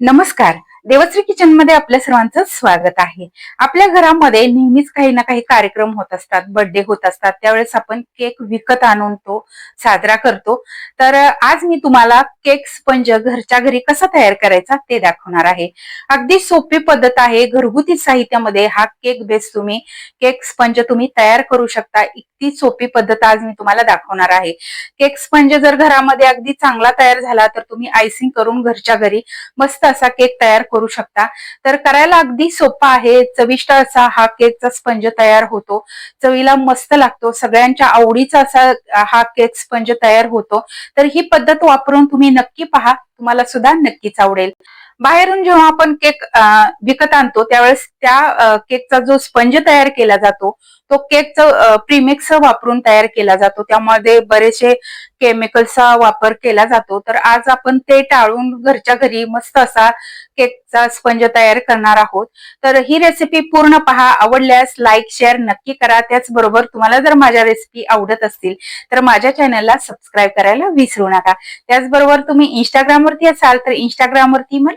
नमस्कार. देवश्री किचनमध्ये आपल्या सर्वांचं स्वागत आहे. आपल्या घरामध्ये नेहमीच काही ना काही कार्यक्रम होत असतात बर्थडे होत असतात. त्यावेळेस आपण केक विकत आणून तो साजरा करतो. तर आज मी तुम्हाला केक स्पंज घरच्या घरी कसा तयार करायचा ते दाखवणार आहे. अगदी सोपी पद्धत आहे. घरगुती साहित्यामध्ये हा केक बेस तुम्ही केक स्पंज तुम्ही तयार करू शकता. इतकी सोपी पद्धत आज मी तुम्हाला दाखवणार आहे. केक स्पंज जर घरामध्ये अगदी चांगला तयार झाला तर तुम्ही आयसिंग करून घरच्या घरी मस्त असा केक तयार करू शकता. तर करायला अगदी सोपा आहे. चविष्ट असा हा केकचा स्पंज तयार होतो. चवीला मस्त लागतो. सगळ्यांच्या आवडीचा असा हा केक स्पंज तयार होतो. तर ही पद्धत वापरून तुम्ही नक्की पहा. तुम्हाला सुद्धा नक्कीच आवडेल. बाहेरून जेव्हा आपण केक विकत आणतो त्यावेळेस त्या केकचा जो स्पंज तयार केला जातो तो केकचा प्रीमिक्स वापरून तयार केला जातो. त्यामध्ये बरेचसे केमिकल्सचा वापर केला जातो. तर आज आपण ते टाळून घरच्या घरी मस्त असा केकचा स्पंज तयार करणार आहोत. तर ही रेसिपी पूर्ण पहा. आवडल्यास लाईक शेअर नक्की करा. त्याचबरोबर तुम्हाला जर माझ्या रेसिपी आवडत असतील तर माझ्या चॅनलला सबस्क्राईब करायला विसरू नका. त्याचबरोबर तुम्ही इंस्टाग्रामवरती असाल तर इंस्टाग्रामवरती मला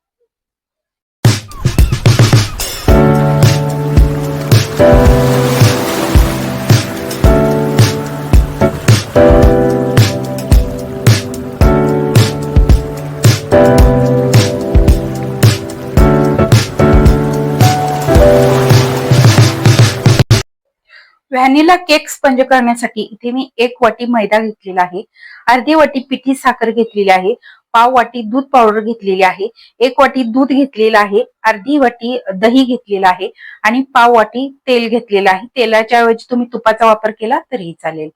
व्हॅनिला केक स्पंज करण्यासाठी इथे मी एक वाटी मैदा घेतलेला आहे अर्धी वाटी पिठी साखर घेतलेली आहे पाव वाटी दूध पावडर घेतलेली आहे एक वाटी दूध घेतलेलं आहे अर्धी वाटी दही घेतलेला आहे आणि पाव वाटी तेल घेतलेलं आहे. तेलाच्या ऐवजी तुम्ही तुपाचा वापर केला तरीही चालेल.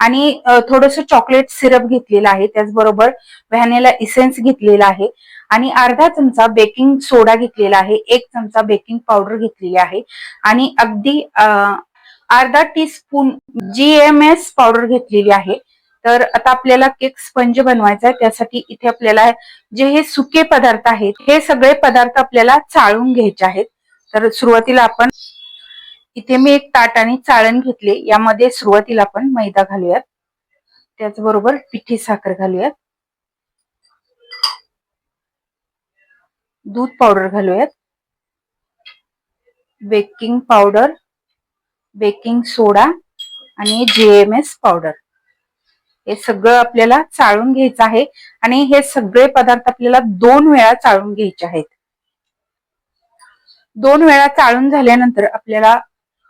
आणि थोडस चॉकलेट सिरप घेतलेलं आहे त्याचबरोबर व्हॅनिला इसेन्स घेतलेला आहे आणि अर्धा चमचा बेकिंग सोडा घेतलेला आहे एक चमचा बेकिंग पावडर घेतलेली आहे आणि अगदी अर्धा teaspoon G M S powder घेतलेली आहे. तर आता आपल्याला केक स्पंज बनवायचा आहे. त्यासाठी इथे आपल्याला जे हे सुके पदार्थ आहेत हे सगळे पदार्थ आपल्याला चाळून घ्यायचे आहेत. तर सुरुवातीला आपण इथे मी एक ताट आणि चाळण घेतले. यामध्ये सुरुवातीला आपण मैदा घालूयात. त्याचबरोबर पिठी साखर घालूयात. दूध पावडर घालूयात. बेकिंग पावडर बेकिंग सोडा आणि एम एस पावडर हे सगळं आपल्याला चाळून घ्यायचं आहे आणि हे सगळे पदार्थ आपल्याला दोन वेळा चाळून घ्यायचे आहेत. दोन वेळा चाळून झाल्यानंतर आपल्याला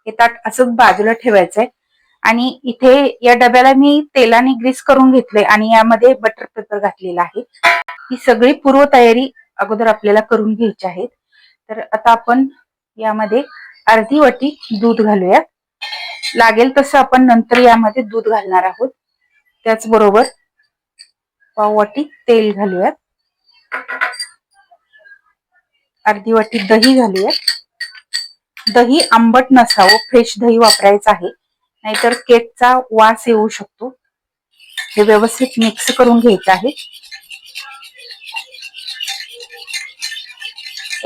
हे ताट असंच बाजूला ठेवायचंय आणि इथे या डब्याला मी तेलाने ग्रीस करून घेतले आणि यामध्ये बटर पेपर घातलेला आहे. ही सगळी पूर्व तयारी अगोदर आपल्याला करून घ्यायची आहे तर आता आपण यामध्ये अर्धी वाटी दूध घालूयात. लागेल तसं आपण नंतर यामध्ये दूध घालणार आहोत. त्याचबरोबर पाव वाटी तेल घालूयात. अर्धी वाटी दही घालूयात. दही आंबट नसावं फ्रेश दही वापरायचं आहे. नाहीतर केकचा वास येऊ शकतो. हे व्यवस्थित मिक्स करून घ्यायचं आहे.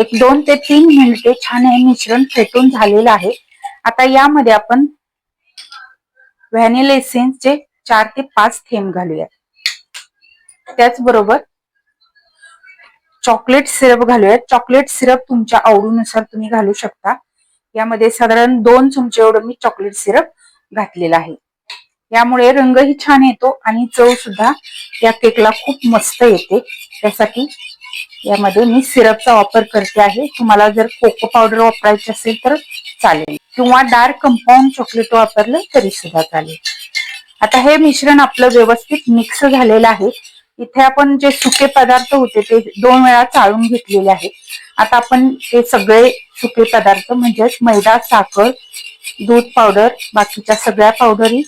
एक दोन ते तीन मिनिटे छान हे मिश्रण फेटून झालेलं आहे. आता यामध्ये आपण व्हॅनिला एसेन्सचे चार ते पाच थेंब घालूयात. त्याचबरोबर चॉकलेट सिरप घालूयात. चॉकलेट सिरप तुमच्या आवडीनुसार तुम्ही घालू शकता. यामध्ये साधारण दोन चमचे एवढं मी चॉकलेट सिरप घातलेला आहे. यामुळे रंगही छान येतो आणि चव सुद्धा या केकला खूप मस्त येते. त्यासाठी यामध्ये मी सिरपचा वापर करते आहे. तुम्हाला जर कोको पावडर वापरायची असेल तर चालेल. किंवा डार्क कंपाऊंड चॉकलेट वापरलं तरी सुद्धा चालेल. आता हे मिश्रण आपलं व्यवस्थित मिक्स झालेलं आहे. इथे आपण जे सुके पदार्थ होते ते दोन वेळा चाळून घेतलेले आहे आता आपण ते सगळे सुके पदार्थ म्हणजेच मैदा साखर दूध पावडर बाकीच्या सगळ्या पावडरी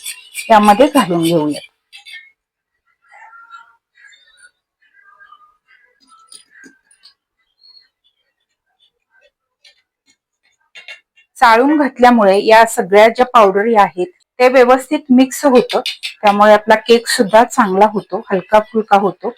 यामध्ये घालून घेऊयात. चाळून घातल्यामुळे या सगळ्या ज्या पावडरी आहेत ते व्यवस्थित मिक्स होतं. त्यामुळे आपला केक सुद्धा चांगला होतो हलका फुलका होतो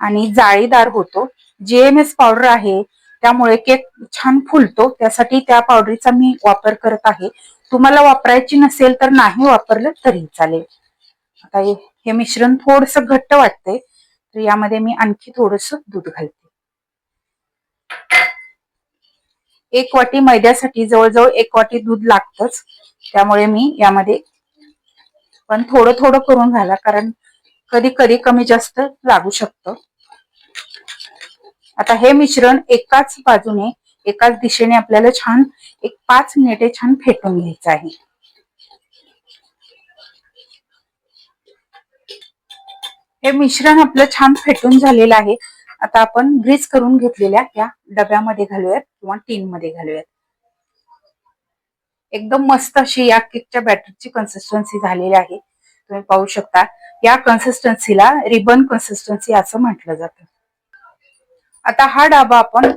आणि जाळीदार होतो. जीएमएस पावडर आहे त्यामुळे केक छान फुलतो. त्यासाठी त्या पावडरीचा मी वापर करत आहे. तुम्हाला वापरायची नसेल तर नाही वापरलं तरी चालेल. आता हे मिश्रण थोडस घट्ट वाटतंय तर यामध्ये मी आणखी थोडस दूध घालते. एक वाटी मैद्यासाठी जवळजवळ एक वाटी दूध लागतच. त्यामुळे मी यामध्ये पण थोडं थोडं करून घाला कारण कधी कधी कमी जास्त लागू शकतं. आता हे मिश्रण एकाच बाजूने एकाच दिशेने आपल्याला छान एक पाच मिनिटे छान फेटून घ्यायचं आहे. हे मिश्रण आपलं छान फेटून झालेलं आहे. आता आपण ग्रीस करून घेतलेल्या या डब्यामध्ये घालूयात किंवा टीन मध्ये घालूयात. एकदम मस्त अशी या केकच्या बॅटरची कन्सिस्टन्सी झालेली आहे. तुम्ही पाहू शकता. या कन्सिस्टन्सीला रिबन कन्सिस्टन्सी असं म्हटलं जातं. आता हा डाबा आपण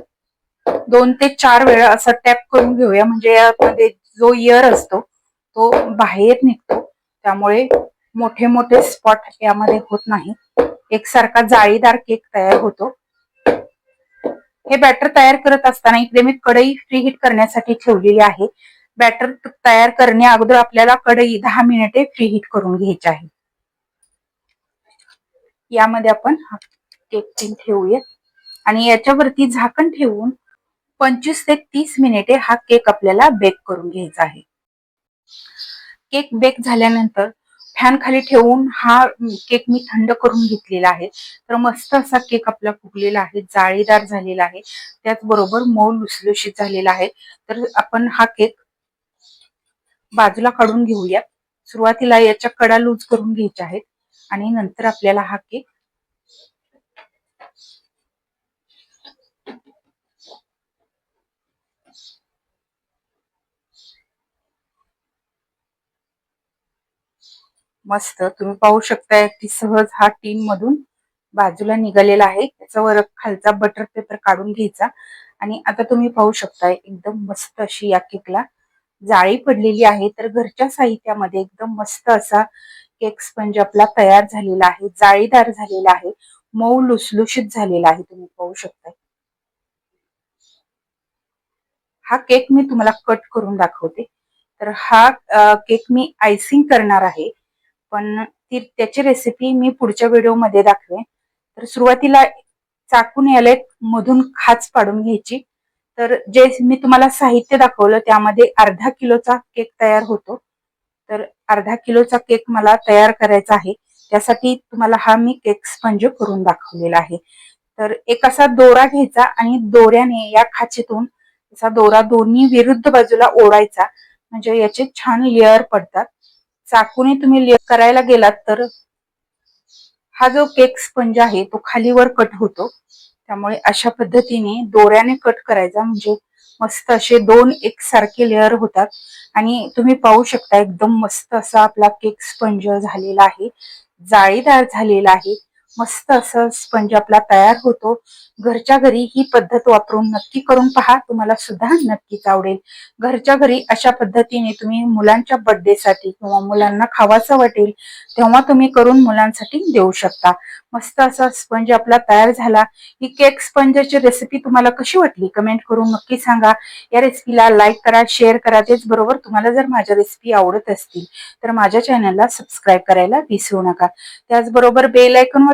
दोन ते चार वेळा असं टॅप करून घेऊया. म्हणजे यामध्ये जो इयर असतो तो बाहेर निघतो. त्यामुळे मोठे मोठे स्पॉट यामध्ये होत नाही. एकसारखा जाळीदार केक तयार होतो. हे बॅटर तयार करत असताना इकडे मी कढई फ्री हीट करण्यासाठी ठेवलेली आहे. बॅटर तयार करण्या अगोदर आपल्याला कढई दहा मिनिटे फ्री हीट करून घ्यायची आहे. यामध्ये आपण केक केक ठेवूया. आणि याच्यावरती झाकण ठेवून पंचवीस ते तीस मिनिटे हा केक आपल्याला बेक करून घ्यायचा आहे. केक बेक झाल्यानंतर फॅन खाली ठेवून हा केक मी थंड करून घेतलेला आहे. तर मस्त असा केक आपला फुगलेला आहे जाळीदार झालेला आहे. त्याचबरोबर मऊ लुसलुशीत झालेला आहे. तर आपण हा केक बाजूला काढून घेऊया. सुरुवातीला याच्या कडा लूज करून घ्यायच्या आहेत आणि नंतर आपल्याला हा केक मस्त. तुम्ही पाहू शकता की सहज हा टीन मधून बाजूला निघालेला आहे. त्याच्यावर खालचा बटर पेपर काढून घ्यायचा. आणि आता तुम्ही पाहू शकता एकदम मस्त अशी या केकला जाळी पडलेली आहे. तर घरच्या साहित्यामध्ये एकदम मस्त असा केक स्पंज आपला तयार झालेला आहे जाळीदार झालेला आहे मऊ लुसलुशीत झालेला आहे. तुम्ही पाहू शकता हा केक मी तुम्हाला कट करून दाखवते. तर हा केक मी आयसिंग करणार आहे. पण ती त्याची रेसिपी मी पुढच्या व्हिडिओमध्ये दाखवेन. तर सुरुवातीला चाकून याला एक मधून खाच पाडून घ्यायची. तर जे मी तुम्हाला साहित्य दाखवलं त्यामध्ये अर्धा किलोचा केक तयार होतो. तर अर्धा किलोचा केक मला तयार करायचा आहे. त्यासाठी तुम्हाला हा मी केक स्पंज करून दाखवलेला आहे. तर एक असा दोरा घ्यायचा आणि दोऱ्याने या खाचेतून असा दोरा दोन्ही विरुद्ध बाजूला ओढायचा. म्हणजे याचे छान लेअर पडतात. चाकूने तुम्ही लेअर करायला गेलात तर हा जो केक स्पंज आहे तो खालीवर कट होतो. त्यामुळे अशा पद्धतीने दोऱ्याने कट करायचा. म्हणजे मस्त असे दोन एक सारखे लेअर होतात. आणि तुम्ही पाहू शकता एकदम मस्त असा आपला केक स्पंज झालेला आहे. जाळीदार झालेला आहे. मस्त असं स्पंज आपला तयार होतो. घरच्या घरी ही पद्धत वापरून नक्की करून पहा. तुम्हाला सुद्धा नक्कीच आवडेल. घरच्या घरी अशा पद्धतीने तुम्ही मुलांच्या बर्थडेसाठी किंवा मुलांना खावाचं वाटेल तेव्हा तुम्ही करून मुलांसाठी देऊ शकता. मस्त असा स्पंज आपला तयार झाला. ही केक स्पंजची रेसिपी तुम्हाला कशी वाटली? कमेंट करून नक्की सांगा. या रेसिपीला लाईक करा शेअर करा. तेच बरोबर तुम्हाला जर माझ्या रेसिपी आवडत असतील तर माझ्या चॅनलला सबस्क्राईब करायला विसरू नका. त्याचबरोबर बेल आयकॉन